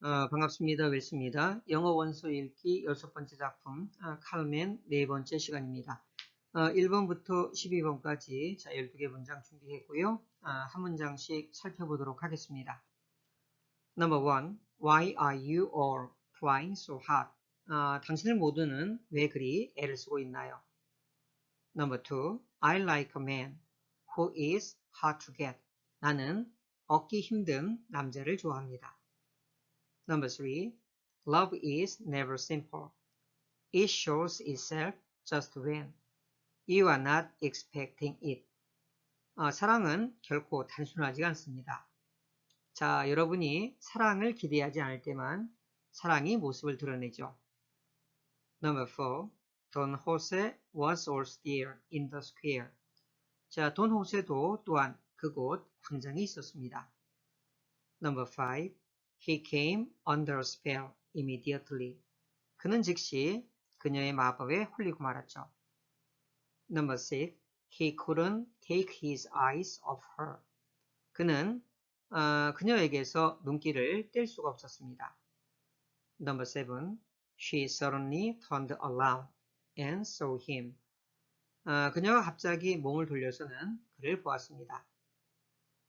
어, 반갑습니다. 웰스입니다. 영어 원서 읽기 여섯 번째 작품 아, 칼맨 네 번째 시간입니다. 어, 1번부터 12번까지 자 12개 문장 준비했고요. 아, 한 문장씩 살펴보도록 하겠습니다. Number one, Why are you all trying so hard? 아, 당신들 모두는 왜 그리 애를 쓰고 있나요? Number two, I like a man who is hard to get. 나는 얻기 힘든 남자를 좋아합니다. Number three, love is never simple. It shows itself just when you are not expecting it. 어, 사랑은 결코 단순하지가 않습니다. 자, 여러분이 사랑을 기대하지 않을 때만 사랑이 모습을 드러내죠. Number four, Don Jose was also there in the square. 자, 돈 호세도 또한 그곳 광장에 있었습니다. Number five, He came under a spell immediately. 그는 즉시 그녀의 마법에 홀리고 말았죠. Number six, he couldn't take his eyes off her. 그는 어, 그녀에게서 눈길을 뗄 수가 없었습니다. Number seven, she suddenly turned around and saw him. 어, 그녀가 갑자기 몸을 돌려서는 그를 보았습니다.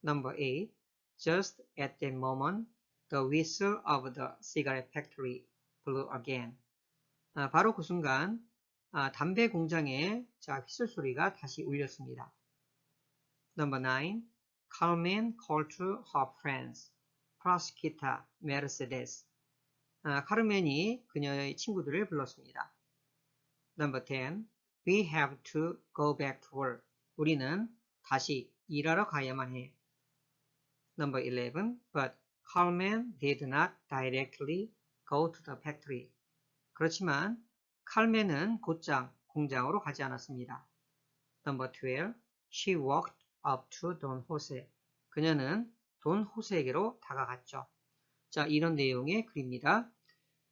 Number eight, just at that moment, The whistle of the cigarette factory blew again. 아, 바로 그 순간 아, 담배 공장의 자, 휘슬 소리가 다시 울렸습니다. Number 9. Carmen called to her friends, Prosquita, Mercedes. 아, 카르멘이 그녀의 친구들을 불렀습니다. Number 10. We have to go back to work. 우리는 다시 일하러 가야만 해. Number 11. But Carmen did not directly go to the factory. 그렇지만 칼멘은 곧장 공장으로 가지 않았습니다. Number 12. She walked up to Don Jose. 그녀는 돈 호세에게로 다가갔죠. 자, 이런 내용의 글입니다.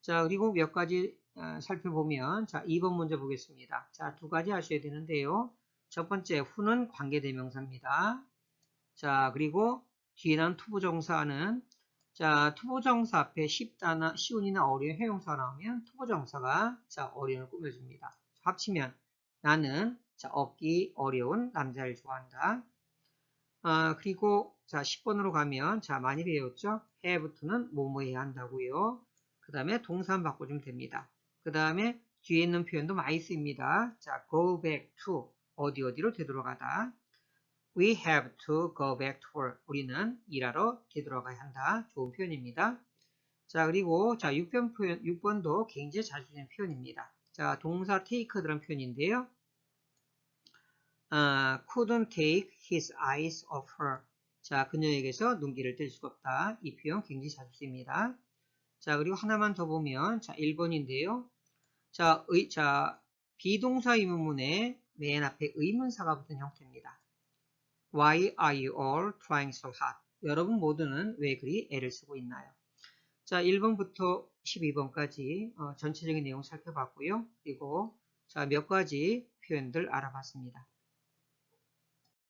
자, 그리고 몇 가지 어, 살펴보면 자, 2번 문제 보겠습니다. 자, 두 가지 아셔야 되는데요. 첫 번째, 후는 관계대명사입니다. 자, 그리고 뒤에 난 투부정사는 자, 투부정사 앞에 쉽다나 쉬운이나 어려운 형용사가 나오면 투부정사가 자, 어려움을 꾸며줍니다. 합치면 나는 자, 얻기 어려운 남자를 좋아한다. 아, 그리고 자, 10번으로 가면 자, 많이 배웠죠? 해부터는 뭐뭐 해야 한다고요. 그 다음에 동사 바꿔주면 됩니다. 그 다음에 뒤에 있는 표현도 많이 씁니다. 자, go back to 어디 어디로 되돌아가다. We have to go back to work. 우리는 일하러 되돌아가야 한다. 좋은 표현입니다. 자, 그리고 자, 6번 표현, 6번도 굉장히 자주 쓰는 표현입니다. 자, 동사 take 들은 표현인데요. 아, couldn't take his eyes off her. 자, 그녀에게서 눈길을 뗄 수가 없다. 이 표현 굉장히 자주 씁니다. 자, 그리고 하나만 더 보면 자, 1번인데요. 자, 의, 자, 비동사 의문문에 맨 앞에 의문사가 붙은 형태입니다. Why are you all trying so hard? 여러분 모두는 왜 그리 애를 쓰고 있나요? 자, 1번부터 12번까지 어, 전체적인 내용 살펴봤고요. 그리고 자, 몇 가지 표현들 알아봤습니다.